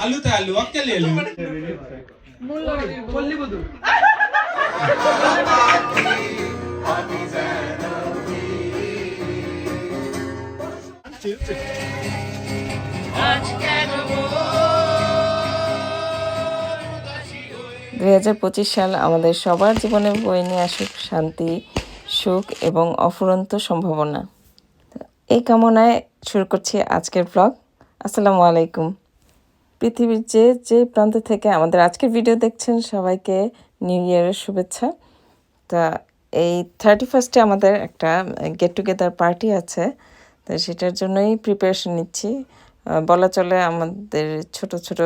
ಅಲ್ಲುತ್ತೆ ಅಲ್ಲು ಒಕ್ಕಲ್ಲಿ ಹೇಳಿ দুই হাজার পঁচিশ সাল আমাদের সবার জীবনে বয়ে নিয়ে আসুক শান্তি, সুখ এবং অফুরন্ত সম্ভাবনা। এই কামনায় শুরু করছি আজকের ব্লগ আসসালামু আলাইকুম। পৃথিবীর যে যে প্রান্ত থেকে আমাদের আজকের ভিডিও দেখছেন সবাইকে নিউ ইয়ারের শুভেচ্ছা। তা এই থার্টি ফার্স্টে আমাদের একটা গেট টুগেদার পার্টি আছে। তো সেটার জন্যই প্রিপারেশন নিচ্ছি। বলা চলে আমাদের ছোট ছোট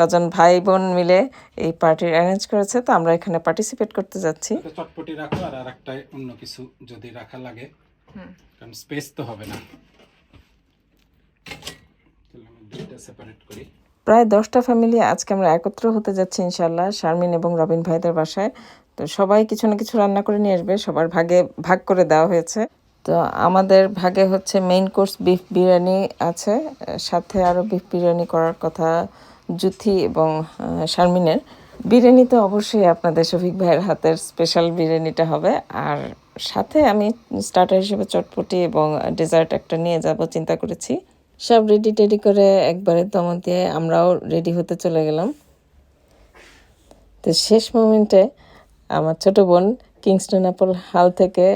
কজন ভাই বোন মিলে এই পার্টির অ্যারেঞ্জ করেছে তো আমরা এখানে পার্টিসিপেট করতে যাচ্ছি। চটপটি রাখো আর আরেকটা অন্য কিছু যদি রাখা লাগে। কারণ স্পেস তো হবে না। দুইটা সেপারেট করি। প্রায় দশটা ফ্যামিলি আজকে আমরা একত্র হতে যাচ্ছি ইনশাল্লাহ শারমিন এবং রবিন ভাইদের বাসায়। তো সবাই কিছু না কিছু রান্না করে নিয়ে আসবে সবার ভাগে ভাগ করে দেওয়া হয়েছে। তো আমাদের ভাগে হচ্ছে মেইন কোর্স বিফ বিরিয়ানি আছে সাথে আরও বিফ বিরিয়ানি করার কথা জুথি এবং শারমিনের। বিরিয়ানি তো অবশ্যই আপনাদের শফিক ভাইয়ের হাতের স্পেশাল বিরিয়ানিটা হবে। আর সাথে আমি স্টার্টার হিসেবে চটপটি এবং ডেজার্ট একটা নিয়ে যাব, চিন্তা করেছি। সব রেডি টেডি করে একবারে দমন দিয়ে আমরাও রেডি হতে চলে গেলাম। তো শেষ মোমেন্টে আমার ছোট বোন কিংস্টন অ্যাপল হাল থেকে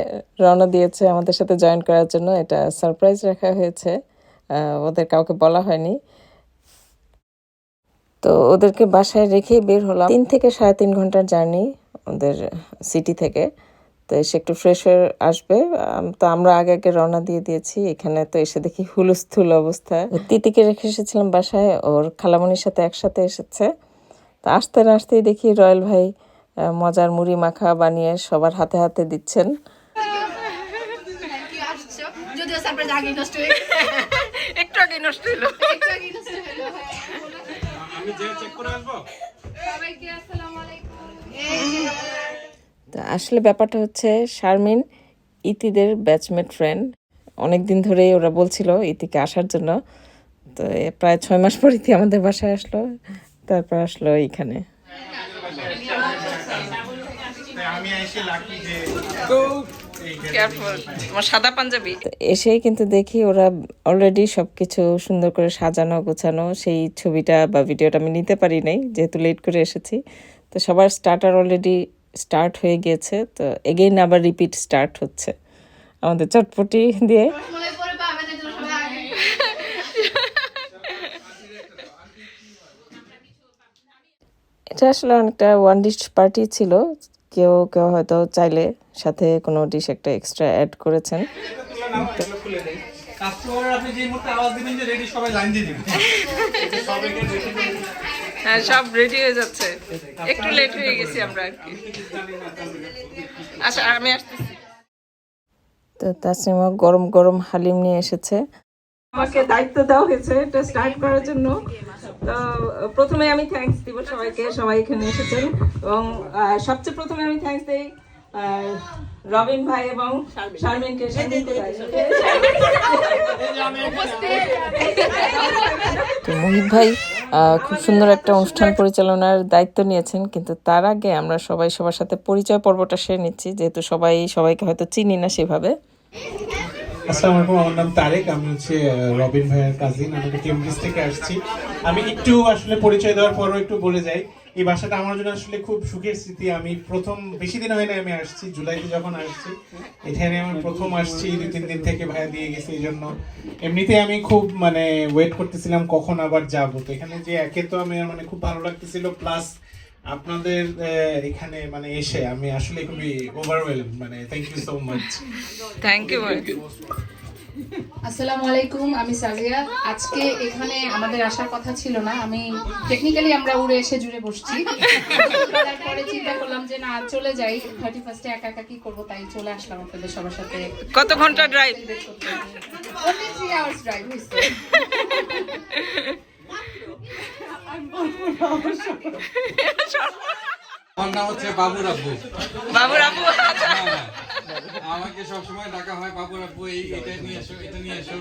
রওনা দিয়েছে আমাদের সাথে জয়েন করার জন্য। এটা সারপ্রাইজ রাখা হয়েছে। ওদের কাউকে বলা হয়নি। তো ওদেরকে বাসায় রেখেই বের হলাম। তিন থেকে সাড়ে তিন ঘণ্টার জার্নি ওদের সিটি থেকে। তো এসে একটু ফ্রেশ হয়ে আসবে। তো আমরা আগে আগে রওনা দিয়ে দিয়েছি। এখানে তো এসে দেখি হুলস্থুল অবস্থা। তিতিকে রেখে এসেছিলাম বাসায়। ওর খালামনির সাথে একসাথে এসেছে। তো আসতে না আসতেই দেখি রয়্যাল ভাই মজার মুড়ি মাখা বানিয়ে সবার হাতে হাতে দিচ্ছেন। একটু আগে নষ্ট হলো। আমি যে চেক করে আসব? সবাইকে আসসালামু আলাইকুম। তো আসলে ব্যাপারটা হচ্ছে শারমিন ইতিদের ব্যাচমেট ফ্রেন্ড অনেক দিন ধরেই ওরা বলছিল ইতিকে আসার জন্য। তো প্রায় ছয় মাস পর ইতি আমাদের বাসায় আসলো। তারপর আসলো এইখানে। আমি এসেই কিন্তু দেখি ওরা অলরেডি সবকিছু সুন্দর করে সাজানো, গোছানো। সেই ছবিটা বা ভিডিওটা আমি নিতে পারি নাই, যেহেতু লেট করে এসেছি। তো সবার স্টার্টার অলরেডি স্টার্ট হয়ে গিয়েছে। তো এগেইন আবার রিপিট স্টার্ট হচ্ছে। আমাদের চটপটি দিয়ে। এটা আসলে অনেকটা ওয়ান ডিশ পার্টি ছিল। কেউ কেউ হয়তো চাইলে সাথে কোনো ডিশ একটা এক্সট্রা অ্যাড করেছেন। কাস্টমার আপনি যে মুহূর্তে আওয়াজ দিবেন যে রেডি সবাই লাইন দিয়ে দিবেন হ্যাঁ সব রেডি হয়ে যাচ্ছে। একটু লেট হয়ে গেছি আমরা আর কি। আচ্ছা আমি আসতেছি। তো তাসনিমা গরম গরম হালিম নিয়ে এসেছে। আমাকে দায়িত্ব দেওয়া হয়েছে এটা স্টার্ট করার জন্য। তো প্রথমে আমি থ্যাঙ্কস দিব সবাইকে সবাই এখানে এসেছেন। এবং সবচেয়ে প্রথমে আমি থ্যাঙ্কস দেই রবিন ভাই এবং শারমিনকে। শারমিনকে তো মোহিত ভাই খুব সুন্দর একটা অনুষ্ঠান পরিচালনার দায়িত্ব নিয়েছেন কিন্তু তার আগে আমরা সবাই সবার সাথে পরিচয় পর্বটা সেরে নিচ্ছি যেহেতু সবাই সবাইকে হয়তো চিনি না সেভাবে। আসসালামু আলাইকুম আমার নাম তারেক আমি হচ্ছে রবিন ভাইয়ের কাজিন আমি কেমব্রিজ থেকে আসছি। আমি একটু আসলে পরিচয় দেওয়ার পরও একটু বলে যাই। এই বাসাটা আমার জন্য আসলে খুব সুখের স্মৃতি। আমি প্রথম, বেশি দিন হয় না আমি আসছি, জুলাইতে যখন আসছি, এখানে আমি প্রথম আসছি, দুই, তিন দিন থেকে ভাইয়া দিয়ে গেছে এই জন্য এমনিতে আমি খুব মানে ওয়েট করতেছিলাম কখন আবার যাব। তো এখানে যে একে তো আমি মানে খুব ভালো লাগতেছিল প্লাস আপনাদের এখানে মানে এসে আমি আসলে খুবই ওভারওয়েলম মানে thank you so much thank you আসসালামু আলাইকুম আমি সাজিয়া। আজকে এখানে আমাদের আসার কথা ছিল না আমি টেকনিক্যালি আমরা উড়ে এসে জুড়ে বসছি। তারপরে চিন্তা করলাম যে না চলে যাই। থার্টি ফার্স্টে একা একা কি করব তাই চলে আসলাম আপনাদের সবার সাথে। কত ঘণ্টা drive only three hours drive হয়েছে আমার নাম হচ্ছে বাবুর আব্বু। বাবুর আব্বু। আমাকে সবসময় ডাকা হয় বাবুর আব্বু এই এটা নিয়ে এসো এটা নিয়ে এসো।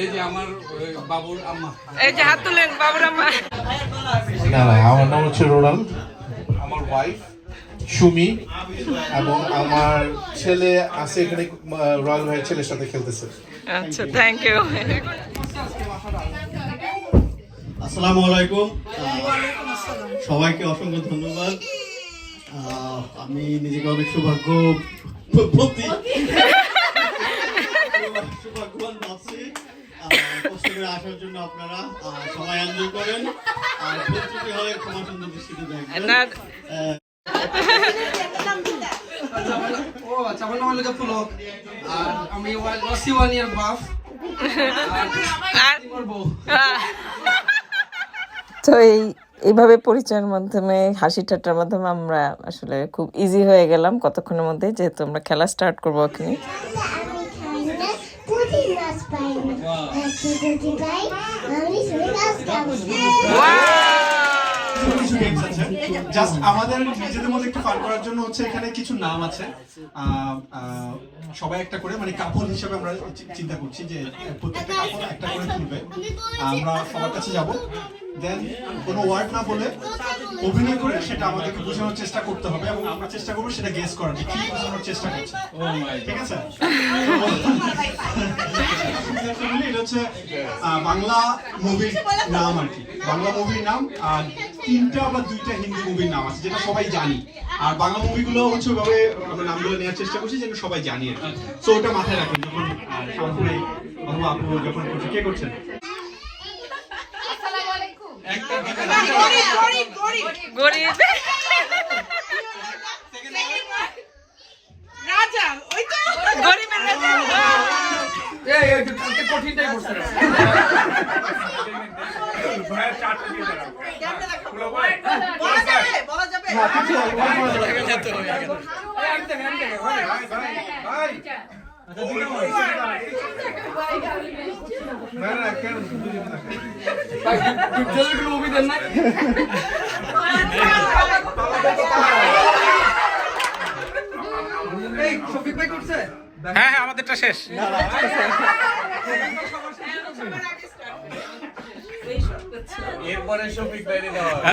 এই যে আমার বাবুর আম্মা। এই যে হাত তুলেন বাবুর আম্মা। না না আমার নাম হচ্ছে রোনাল। আমার ওয়াইফ সুমি এবং আমার ছেলে আছে এখানে রয়্যাল ভাইয়ের ছেলের সাথে খেলতেছে। আচ্ছা থ্যাংক ইউ আসসালামু আলাইকুম। সবাইকে অসংখ্য ধন্যবাদ। আমি নিজেকে অনেক সৌভাগ্যবতী সৌভাগ্যবান ভাবছি। কষ্ট করে আসার জন্য আপনারা সবাই এনজয় করেন। আর ভুল ত্রুটি ক্ষমা সুন্দর দৃষ্টিতে দেখবেন। ও আচ্ছা আমার নাম হলো আর আমি ওয়াসি ওয়ান ইয়ার বাফ। আর করব তো এই এইভাবে পরিচয়ের মাধ্যমে হাসি ঠাট্টার মাধ্যমে আমরা আসলে খুব ইজি হয়ে গেলাম কতক্ষণের মধ্যে, যেহেতু আমরা খেলা স্টার্ট করব ওখানে আমি কিছু গেমস আছে। জাস্ট আমাদের নিজেদের মধ্যে একটু ফান করার জন্য হচ্ছে এখানে কিছু নাম আছে। সবাই একটা করে মানে কাপল হিসেবে আমরা চিন্তা করছি যে প্রত্যেকটা কাপল একটা করে তুলবে। আমরা সবার কাছে যাব। দেন কোনো ওয়ার্ড না বলে অভিনয় করে সেটা আমাদেরকে বোঝানোর চেষ্টা করতে হবে এবং আমরা চেষ্টা করব সেটা গেস করার কি বোঝানোর চেষ্টা করছে। ঠিক আছে? এটা হচ্ছে বাংলা মুভির নাম আর কি। বাংলা মুভির নাম আর তিনটা বা দুইটা হিন্দি মুভির নাম আছে যেটা সবাই জানি। আর বাংলা মুভিগুলো হচ্ছে ওইভাবে আমরা নামগুলো নেওয়ার চেষ্টা করছি যেন সবাই জানি আর কি। সো ওটা মাথায় রাখেন যখন শামপুরে অথবা আপু যখন করছে কে করছেন? আসসালামু আলাইকুম গরিব গরিবের রাজা। এই কঠিনটাই করছে মুভি দেন না এই শফিক ভাই করছে হ্যাঁ হ্যাঁ আমাদেরটা শেষ এরপরে শফিক বাইরে দেওয়া হবে।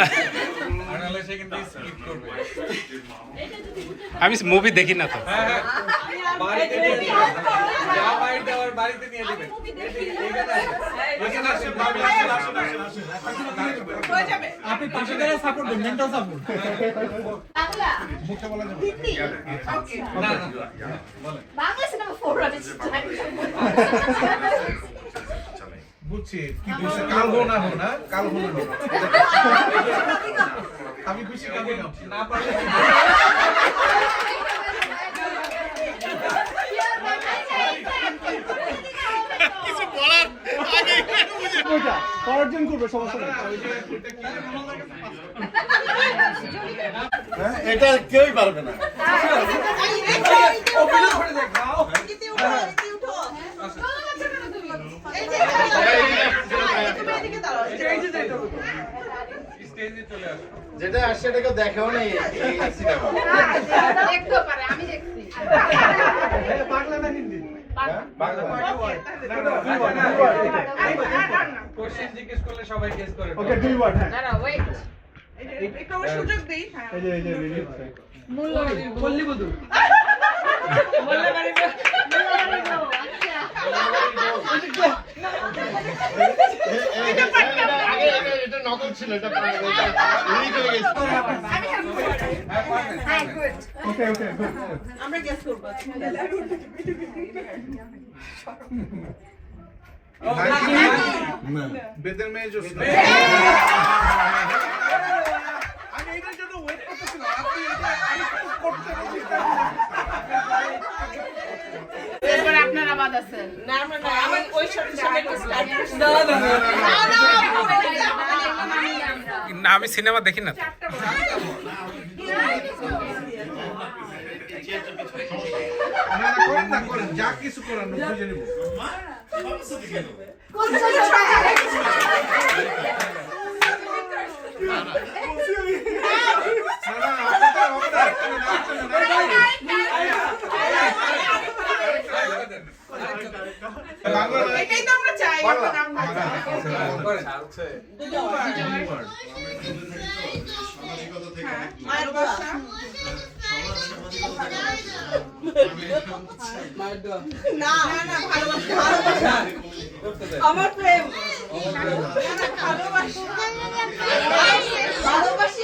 সে কিন্তু স্কিপ করবে। আমি মুভি দেখি না তো। বাড়িতে নিয়ে যা বাইরে দেওয়ার বাড়িতে নিয়ে দিবেন। আপনি পাশে দাঁড়িয়ে সাপোর্ট দেন মেন্টাল সাপোর্ট বাংলা? না। না বাংলা সিনেমা ফোর বুঝছি কি বলছে কাল হো না হো না কাল হো না আমি খুশি কাল না পারলে পরার্জন করবে? সমস্যা নেই এটা কেউই পারবে না অভিনয় করে দেখাও স্টেজে চলে আসো যেটা আসছে এটাকে দেখাও নাই এই সিনেমা দেখতে পারে আমি দেখছি বাংলা না হিন্দি কোশ্চেন জিজ্ঞেস করলে সবাই গেস করে ওকে দুই ওয়ার্ড হ্যাঁ দাঁড়াও ওয়েট এই যে এই যে রেডি ওকে ওকে গুড বেদের মেয়ে আমি এটার জন্য ওয়েট করতেছিলাম আপনি এটা আমি করতে আছে না না না না আমি সিনেমা দেখি না তো না করেন না যা কিছু করার বুঝে নেব কোন এটাই তো আমরা চাই মায়ের বাসা না না ভালোবাসা আমার প্রেম ভালোবাসা ভালোবাসি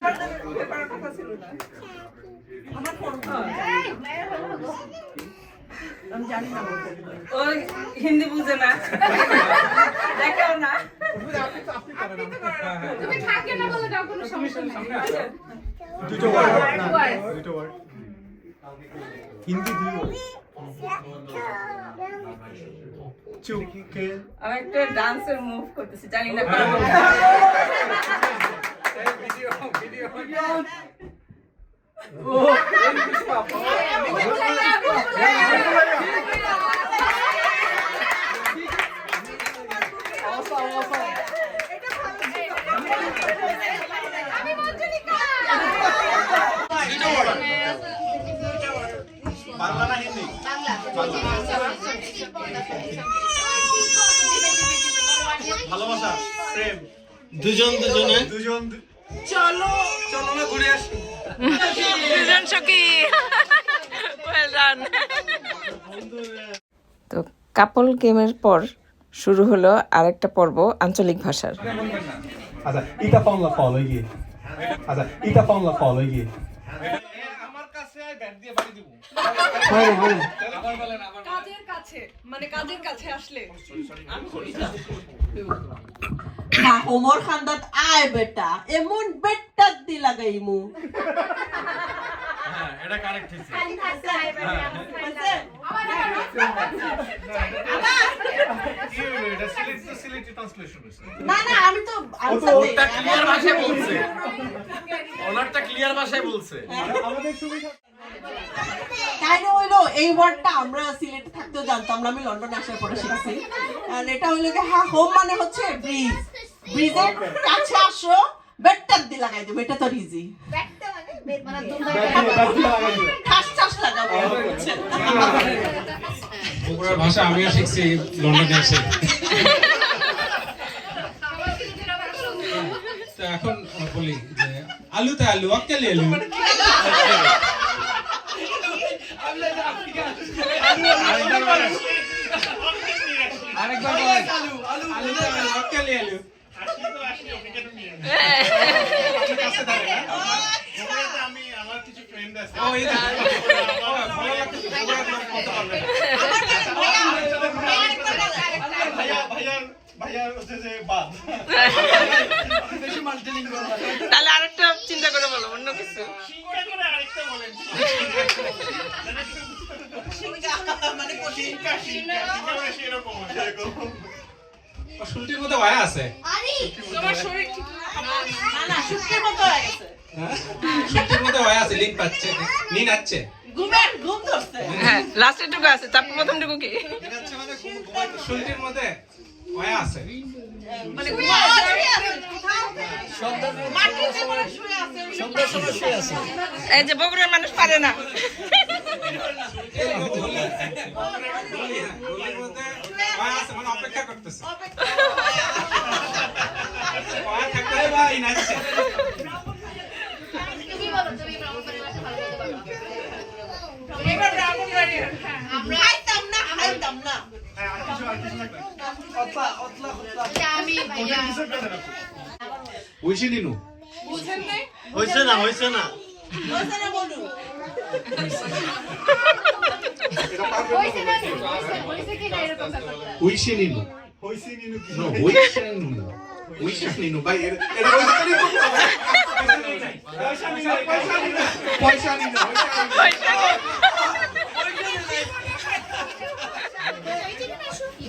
হিন্দি বুঝে না। দেখাও না। তুমি থাকে না বলে দাও কোনো সমস্যা নেই। দুটো ওয়ার্ড দুটো ওয়ার্ড হিন্দি দুই ওয়ার্ড চুপকে। আমি একটা ডান্সের মুভ করতেছি জানি না। বাংলা না হিন্দি ভালোবাসা প্রেম। দুজন দুজনে। দুজন চলো চলো না ঘুরে আসি। দুজন সখী। ওয়েল ডান তো কাপল গেমের পর শুরু হলো আরেকটা পর্ব আঞ্চলিক ভাষার। আচ্ছা ইটা পাওলা পাওয়া আচ্ছা ইটা পাওলা ফল হয়ে গিয়ে কাজের কাছে? মানে কাজের কাছে আসলে? না হোমর খান্দাত আয় বেটা এমন বেটাত দি লাগাইমু। এটা কারেক্ট হয়েছে। না না আমি তো ক্লিয়ার ভাষায় বলছে। ওনারটা ক্লিয়ার ভাষায় বলছে। আমাদের সুবিধা এই ওয়ার্ডটা আমরা সিলেটে থাকতেও জানতাম না আমি লন্ডনে আসার পরে শিখছি। এটা হইল কি হ্যাঁ হোম মানে হচ্ছে ব্রিজ ব্রিজের কাছে আসো বেটাত দি লাগাই দেবো এটা তো ইজি ঠাস ঠাস লাগাবো। বগুড়ার ভাষা আমিও শিখছি লন্ডনে এসে। এখন বলি যে আলুতে আলু অক্কেলি আলু আরেকবার বলেন। আলুতে আলু অক্কেলি আলু আমি আমার কিছু ফ্রেন্ড আছে ও এই যে, ও, ভালো লাগতেছে, বগুড়ার লোক বলতে পারবে না। ভাইয়া ভাইয়ার ভাইয়ার হচ্ছে যে বাদ তাহলে আরেকটা চিন্তা করে বলো অন্য কিছু শিক্ষা করে আরেকটা বলেন মানে শিক্ষা শিক্ষা শিক্ষা মানে সেরকম সেরকম ও, শুলটির মধ্যে ওয়া আছে। তোমার শরীর ঠিক না। না শুকিয়ে মতো হয়ে গেছে। হ্যাঁ? আছে লিঙ্ক পাচ্ছে। নিন আছে ঘুমের ঘুম ধরছে। হ্যাঁ লাস্টের টুকু আছে তারপর প্রথম টুকু কি মানে আছে। মনে এই যে বগুড়ার মানুষ পারে না। মানে অপেক্ষা করতেছে ওয়া থাকতে বা ইন আছে এবার ব্রাহ্মণবাড়িয়া হ্যাঁ খাইতাম না খাইতাম না বুঝি নিনু? হয়েছে না হয়েছে না? হয়েছে নিনু? হইছে নিনু কি? নিনু উইশে নিনু ভাই এর- এটা পয়সা নিনু পয়সা নিনু পয়সা নিনু পয়সা নিনু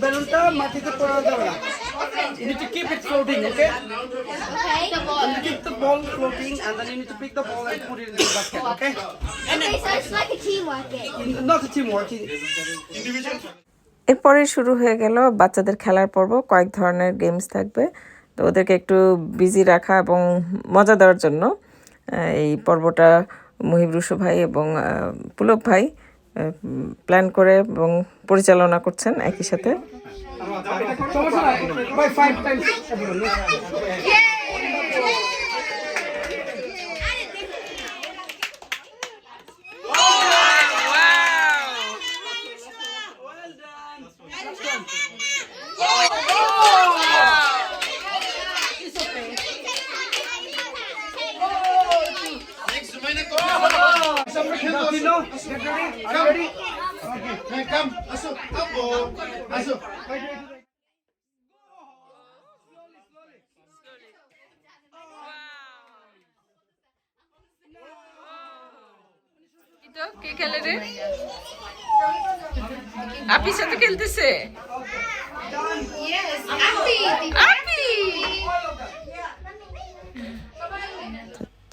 বেলুনটা মাটিতে পড়া যাবে না You need to keep it floating, okay? Okay. The ball. You keep the ball floating and then you need to pick the ball and put it in the basket, okay? Okay, so it's like a teamwork game. Not a teamwork. এরপরে শুরু হয়ে গেল বাচ্চাদের খেলার পর্ব কয়েক ধরনের games থাকবে ওদেরকে একটু বিজি রাখা এবং মজা দেওয়ার জন্য এই পর্বটা মুহিব রুশু ভাই এবং পুলক ভাই প্ল্যান করে এবং পরিচালনা করছেন একই সাথে। Get ready. Are you ready? Hey, come. কে খেলে রে আপির সাথে খেলতেছে আপি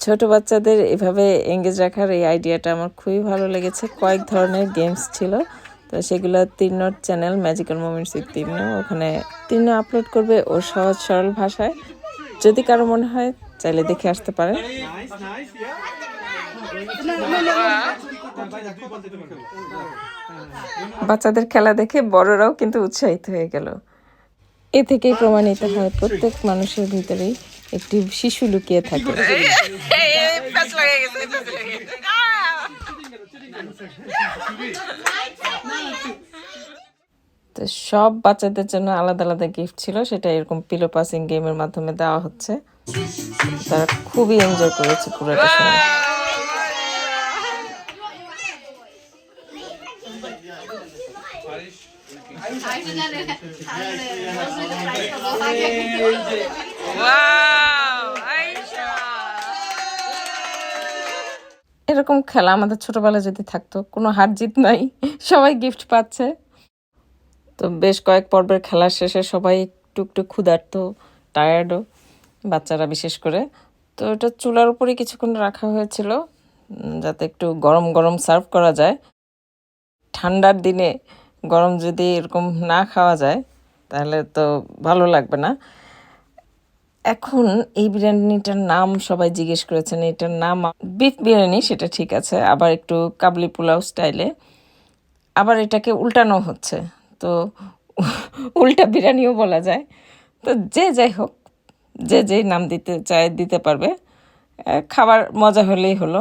ছোট বাচ্চাদের এভাবে এঙ্গেজ রাখার এই আইডিয়াটা আমার খুবই ভালো লেগেছে। কয়েক ধরনের গেমস ছিল, তো সেগুলো তির্নর channel magical moments with Tirno ওখানে তির্ন আপলোড করবে ও সহজ সরল ভাষায়। যদি কারও মনে হয়, চাইলে দেখে আসতে পারেন বাচ্চাদের খেলা দেখে বড়রাও কিন্তু উৎসাহিত হয়ে গেল। এ থেকেই প্রমাণিত হয় প্রত্যেক মানুষের ভিতরেই একটি শিশু লুকিয়ে থাকে। তো সব বাচ্চাদের জন্য আলাদা আলাদা গিফট ছিল সেটা এরকম পিলো পাসিং গেমের মাধ্যমে দেওয়া হচ্ছে। তারা খুবই এনজয় করেছে পুরোটা সময় এরকম খেলা আমাদের ছোটবেলায় যদি থাকতো, কোনো হার জিত নাই, সবাই গিফট পাচ্ছে। তো বেশ কয়েক পর্বের খেলা শেষে সবাই একটু একটু ক্ষুধার্ত টায়ার্ডও বাচ্চারা বিশেষ করে। তো এটা চুলার উপরে কিছুক্ষণ রাখা হয়েছিল যাতে একটু গরম গরম সার্ভ করা যায়। ঠান্ডার দিনে গরম যদি এরকম না খাওয়া যায়, তাহলে তো ভালো লাগবে না। এখন এই বিরিয়ানিটার নাম সবাই জিজ্ঞেস করেছেন, এটার নাম বিফ বিরিয়ানি, সেটা ঠিক আছে, আবার একটু কাবলি পোলাও স্টাইলে। আবার এটাকে উল্টানো হচ্ছে, তো উল্টা বিরিয়ানিও বলা যায়। তো যে যাই হোক, যে যেই নাম দিতে চায়, দিতে পারবে। খাবার মজা হলেই হলো।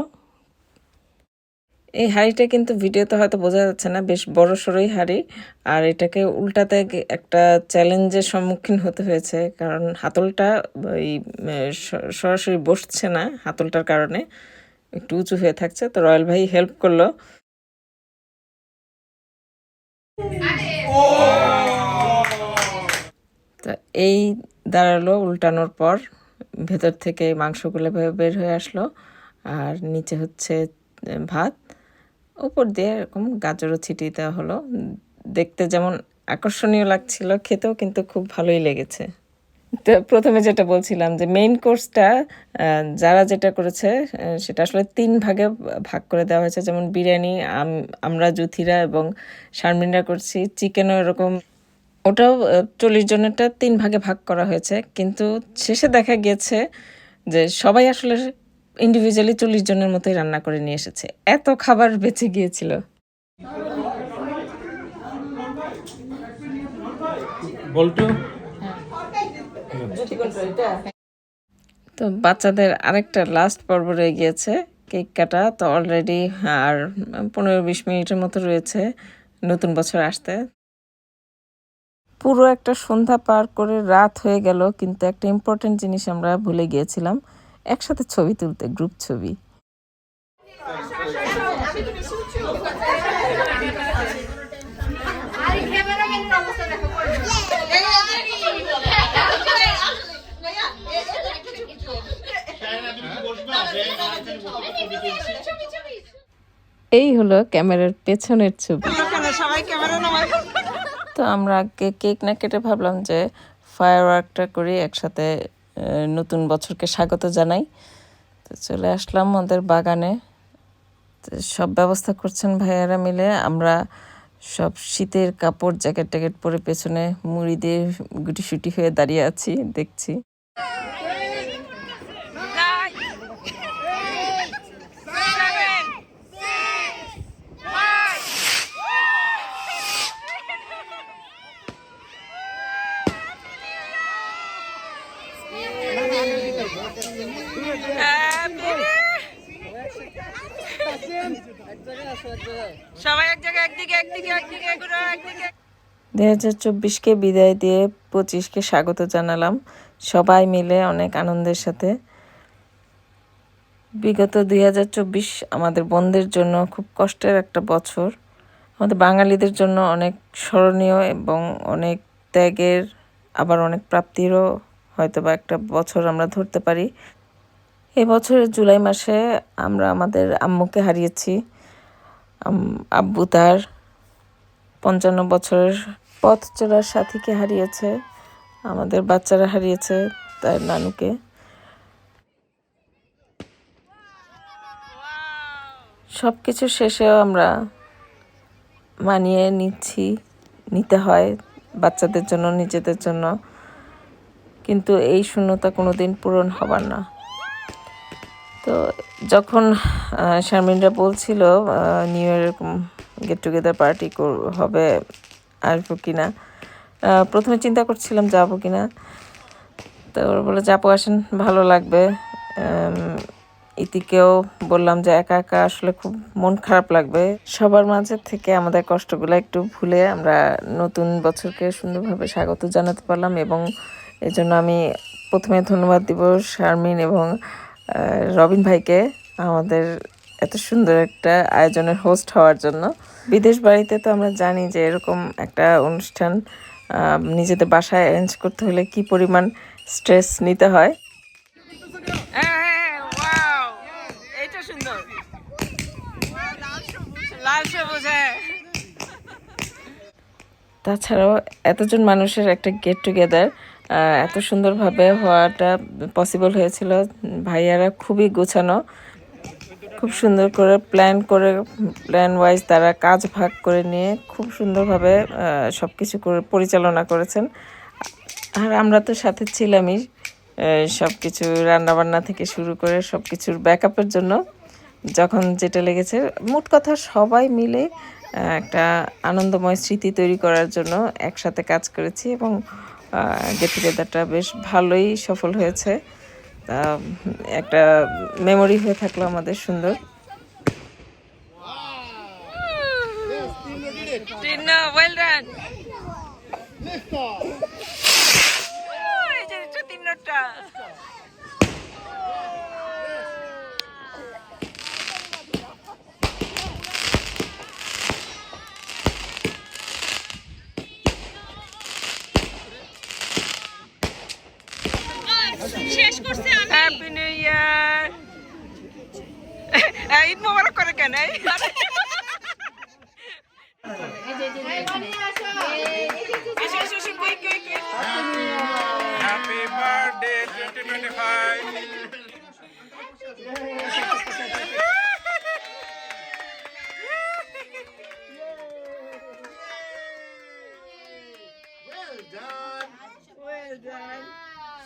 এই হাঁড়িটা কিন্তু ভিডিওতে হয়তো বোঝা যাচ্ছে না, বেশ বড় সড়োই হাঁড়ি। আর এটাকে উল্টাতে একটা চ্যালেঞ্জের সম্মুখীন হতে হয়েছে, কারণ হাতলটা স- সরাসরি বসছে না হাতলটার কারণে। একটু উঁচু হয়ে থাকছে, তো রয়্যাল ভাই হেল্প করল। তো এই দাঁড়াল উল্টানোর পর, ভেতর থেকে মাংসগুলো বের হয়ে আসলো। আর নিচে হচ্ছে ভাত। উপর দিয়ে এরকম গাজরও ছিটিয়ে দেওয়া হলো। দেখতে যেমন আকর্ষণীয় লাগছিল, খেতেও কিন্তু খুব ভালোই লেগেছে। তো প্রথমে যেটা বলছিলাম যে মেইন কোর্সটা যারা যেটা করেছে সেটা আসলে তিন ভাগে ভাগ করে দেওয়া হয়েছে। যেমন বিরিয়ানি, আম- আমরা জুথিরা এবং শারমিনরা করছি। চিকেনও এরকম, ওটাও চল্লিশ জনেরটা তিন ভাগে ভাগ করা হয়েছে। কিন্তু শেষে দেখা গিয়েছে যে সবাই আসলে ইন্ডিভিজুয়ালি চল্লিশ জনের মতোই রান্না করে নিয়ে এসেছে। এত খাবার বেঁচে গিয়েছিল। তো বাচ্চাদের আরেকটা লাস্ট পর্ব রয়ে গিয়েছে। কেক কাটা তো অলরেডি আর পনেরো বিশ মিনিটের মতো রয়েছে নতুন বছর আসতে। পুরো একটা সন্ধ্যা পার করে রাত হয়ে গেল কিন্তু একটা ইম্পর্টেন্ট জিনিস আমরা ভুলে গিয়েছিলাম। একসাথে ছবি তুলতে গ্রুপ ছবি। এই হলো ক্যামেরার পেছনের ছবি। তো আমরা কেক না কেটে ভাবলাম যে ফায়ার ওয়ার্কটা করি একসাথে নতুন বছরকে স্বাগত জানাই। তো চলে আসলাম আমাদের বাগানে। সব ব্যবস্থা করছেন ভাইয়ারা মিলে। আমরা সব শীতের কাপড়, জ্যাকেট ট্যাকেট পরে পেছনে মুড়ি দিয়ে গুটি সুটি হয়ে দাঁড়িয়ে আছি, দেখছি। দুই হাজার চব্বিশকে বিদায় দিয়ে পঁচিশকে স্বাগত জানালাম। সবাই মিলে অনেক আনন্দের সাথে। বিগত দুই হাজার চব্বিশ আমাদের বন্ধের জন্য খুব কষ্টের একটা বছর। আমাদের বাঙালিদের জন্য অনেক স্মরণীয় এবং অনেক ত্যাগের, আবার অনেক প্রাপ্তিরও হয়তো বা একটা বছর আমরা ধরতে পারি। এই বছরের জুলাই মাসে আমরা আমাদের আম্মুকে হারিয়েছি। আব্বু তার পঞ্চান্ন বছরের পথ চলার সাথীকে হারিয়েছে, আমাদের বাচ্চারা হারিয়েছে তার নানুকে। সব কিছু শেষেও আমরা মানিয়ে নিচ্ছি, নিতে হয় বাচ্চাদের জন্য, নিজেদের জন্য। কিন্তু এই শূন্যতা কোনোদিন পূরণ হবার না। তো যখন শারমিনরা বলছিল new year get together party হবে আসব কি না প্রথমে চিন্তা করছিলাম যাব কি না তো ওরা বলে যাব আসেন, ভালো লাগবে। ইতিকেও বললাম যে, একা একা আসলে খুব মন খারাপ লাগবে। সবার মাঝে থেকে আমাদের কষ্টগুলো একটু ভুলে আমরা নতুন বছরকে সুন্দরভাবে স্বাগত জানাতে পারলাম এবং এই জন্য আমি প্রথমে ধন্যবাদ দিব শারমিন এবং রবিন ভাইকে, আমাদের এত সুন্দর একটা আয়োজনের হোস্ট হওয়ার জন্য। বিদেশ বাড়িতে তো আমরা জানি যে এরকম একটা অনুষ্ঠান নিজেদের বাসায় অ্যারেঞ্জ করতে হলে কি পরিমাণ স্ট্রেস নিতে হয়। লাল সবুজ হ্যাঁ। তাছাড়াও এতজন মানুষের একটা গেট টুগেদার এত সুন্দরভাবে হওয়াটা পসিবল হয়েছিল। ভাইয়ারা খুবই গোছানো। খুব সুন্দর করে প্ল্যান করে প্ল্যান ওয়াইজ তারা কাজ ভাগ করে নিয়ে খুব সুন্দরভাবে সব কিছু করে পরিচালনা করেছেন। আর আমরা তো সাথে ছিলামই সব কিছু রান্নাবান্না থেকে শুরু করে সব কিছুর ব্যাকআপের জন্য। যখন যেটা লেগেছে, মোট কথা সবাই মিলে একটা আনন্দময় স্মৃতি তৈরি করার জন্য একসাথে কাজ করেছি এবং গেট টুগেদারটা বেশ ভালোই সফল হয়েছে। একটা মেমোরি হয়ে থাকল আমাদের সুন্দর। টিনা আমি happy new year Eid Mubarak করে কেন এই? এসো, এসো, এসো, quick, quick, quick.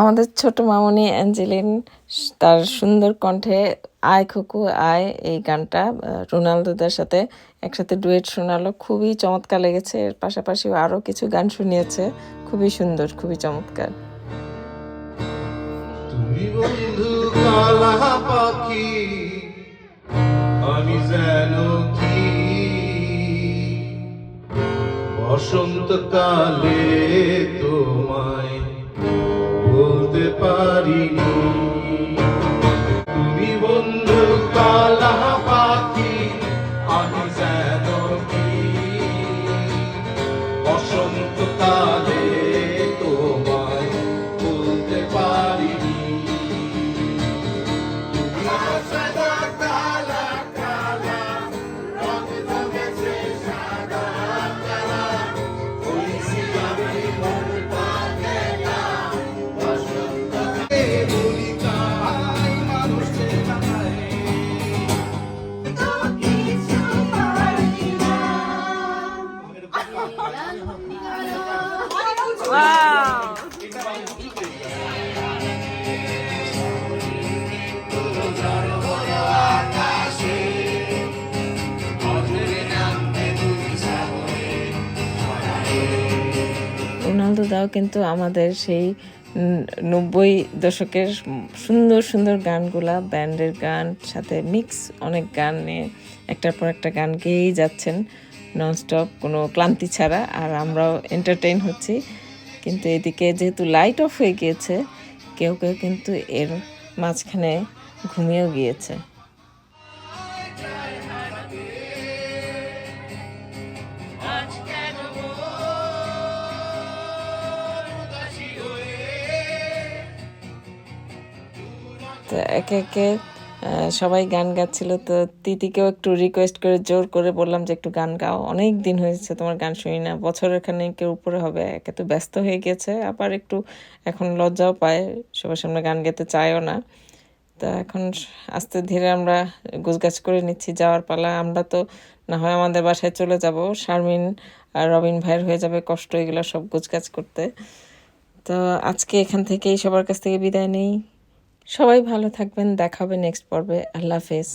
আমাদের ছোট মামনি অ্যাঞ্জেলিন, তার সুন্দর কণ্ঠে আয় খুকু, আয় এই গানটা রোনালদোদের সাথে একসাথে ডুয়েট শোনালো। খুবই চমৎকার লেগেছে। এর পাশাপাশি আরও কিছু গান শুনিয়েছে। খুবই সুন্দর, খুবই চমৎকার। আমি যেন কি? তোমায় হতে পারিনি। তুমি বন্ধু কালা কিন্তু আমাদের সেই নব্বই দশকের সুন্দর সুন্দর গানগুলা, ব্যান্ডের গান, সাথে মিক্স অনেক গান নিয়ে একটার পর একটা গান গেয়েই যাচ্ছেন ননস্টপ কোনো ক্লান্তি ছাড়া, আর আমরাও এন্টারটেইন হচ্ছি। কিন্তু এদিকে যেহেতু লাইট অফ হয়ে গিয়েছে, কেউ কেউ কিন্তু এর মাঝখানে ঘুমিয়েও গিয়েছে। তো একে একে সবাই গান গাচ্ছিল। তো তিতিকেও একটু রিকোয়েস্ট করে জোর করে বললাম যে একটু গান গাও। অনেক দিন হয়েছে তোমার গান শুনি না। বছরের কেউ উপরে হবে, একে তো ব্যস্ত হয়ে গেছে। আবার একটু এখন লজ্জাও পায়, সবার সামনে গান গাইতে চায়ও না। তো এখন আস্তে ধীরে আমরা গোছগাছ করে নিচ্ছি যাওয়ার পালা। আমরা তো না হয় আমাদের বাসায় চলে যাব। শারমিন আর রবিন ভাইয়ের হয়ে যাবে কষ্ট, এগুলো সব গোছগাছ করতে। তো আজকে এখান থেকেই সবার কাছ থেকে বিদায় নেই। সবাই ভালো থাকবেন দেখাবে নেক্সট পর্বে। আল্লাহ হাফেজ।